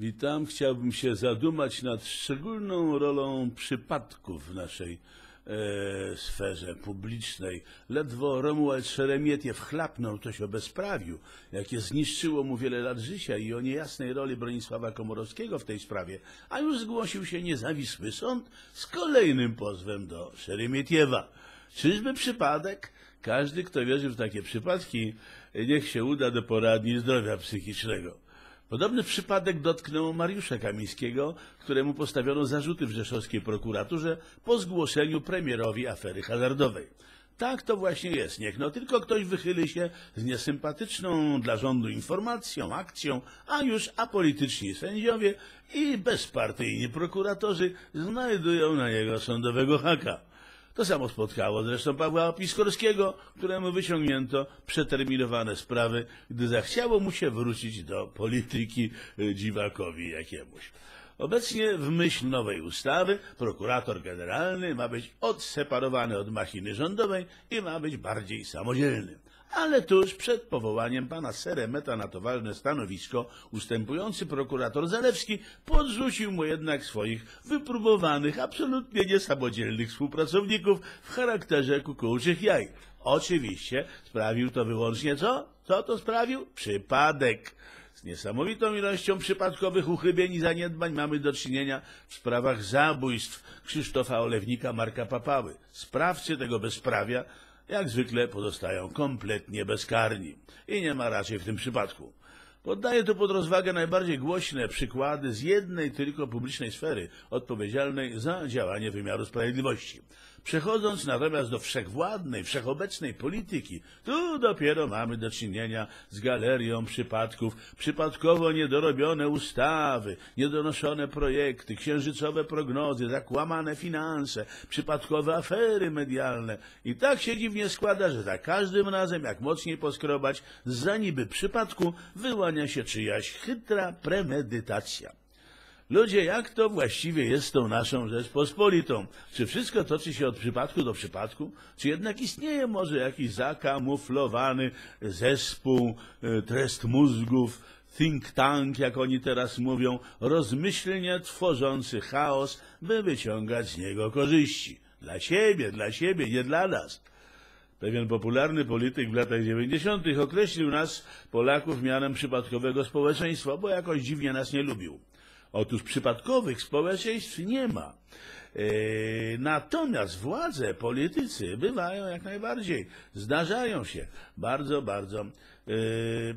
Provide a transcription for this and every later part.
Witam. Chciałbym się zadumać nad szczególną rolą przypadków w naszej e, sferze publicznej. Ledwo Romuald Szeremietiew chlapnął coś o bezprawiu, jakie zniszczyło mu wiele lat życia i o niejasnej roli Bronisława Komorowskiego w tej sprawie, a już zgłosił się niezawisły sąd z kolejnym pozwem do Szeremietiewa. Czyżby przypadek? Każdy, kto wierzy w takie przypadki, niech się uda do poradni zdrowia psychicznego. Podobny przypadek dotknął Mariusza Kamińskiego, któremu postawiono zarzuty w rzeszowskiej prokuraturze po zgłoszeniu premierowi afery hazardowej. Tak to właśnie jest. Niech no tylko ktoś wychyli się z niesympatyczną dla rządu informacją, akcją, a już apolityczni sędziowie i bezpartyjni prokuratorzy znajdują na niego sądowego haka. To samo spotkało zresztą Pawła Piskorskiego, któremu wyciągnięto przeterminowane sprawy, gdy zachciało mu się wrócić do polityki y, dziwakowi jakiemuś. Obecnie w myśl nowej ustawy prokurator generalny ma być odseparowany od machiny rządowej i ma być bardziej samodzielny. Ale tuż przed powołaniem pana Seremeta na to ważne stanowisko ustępujący prokurator Zalewski podrzucił mu jednak swoich wypróbowanych, absolutnie niesamodzielnych współpracowników w charakterze kukułczych jaj. Oczywiście sprawił to wyłącznie co? Co to sprawił? Przypadek. Z niesamowitą ilością przypadkowych uchybień i zaniedbań mamy do czynienia w sprawach zabójstw Krzysztofa Olewnika, Marka Papały. Sprawcy tego bezprawia jak zwykle pozostają kompletnie bezkarni. I nie ma raczej w tym przypadku. Poddaję tu pod rozwagę najbardziej głośne przykłady z jednej tylko publicznej sfery odpowiedzialnej za działanie wymiaru sprawiedliwości. Przechodząc natomiast do wszechwładnej, wszechobecnej polityki, tu dopiero mamy do czynienia z galerią przypadków, przypadkowo niedorobione ustawy, niedonoszone projekty, księżycowe prognozy, zakłamane finanse, przypadkowe afery medialne. I tak się dziwnie składa, że za każdym razem, jak mocniej poskrobać, za niby przypadku wyłania się czyjaś chytra premedytacja. Ludzie, jak to właściwie jest z tą naszą Rzeczpospolitą? Czy wszystko toczy się od przypadku do przypadku? Czy jednak istnieje może jakiś zakamuflowany zespół, e, trest mózgów, think tank, jak oni teraz mówią, rozmyślnie tworzący chaos, by wyciągać z niego korzyści? Dla siebie, dla siebie, nie dla nas. Pewien popularny polityk w latach 90. określił nas, Polaków, mianem przypadkowego społeczeństwa, bo jakoś dziwnie nas nie lubił. Otóż przypadkowych społeczeństw nie ma. E, natomiast władze, politycy bywają jak najbardziej, zdarzają się bardzo, bardzo e,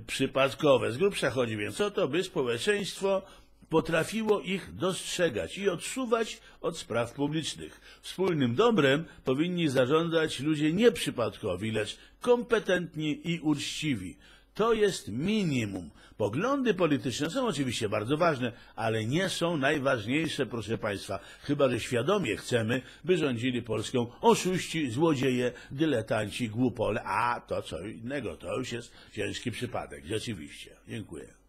przypadkowe. Z grubsza chodzi więc o to, by społeczeństwo potrafiło ich dostrzegać i odsuwać od spraw publicznych. Wspólnym dobrem powinni zarządzać ludzie nieprzypadkowi, lecz kompetentni i uczciwi. To jest minimum. Poglądy polityczne są oczywiście bardzo ważne, ale nie są najważniejsze, proszę Państwa, chyba że świadomie chcemy, by rządzili Polską oszuści, złodzieje, dyletanci, głupole, a to co innego, to już jest ciężki przypadek, rzeczywiście. Dziękuję.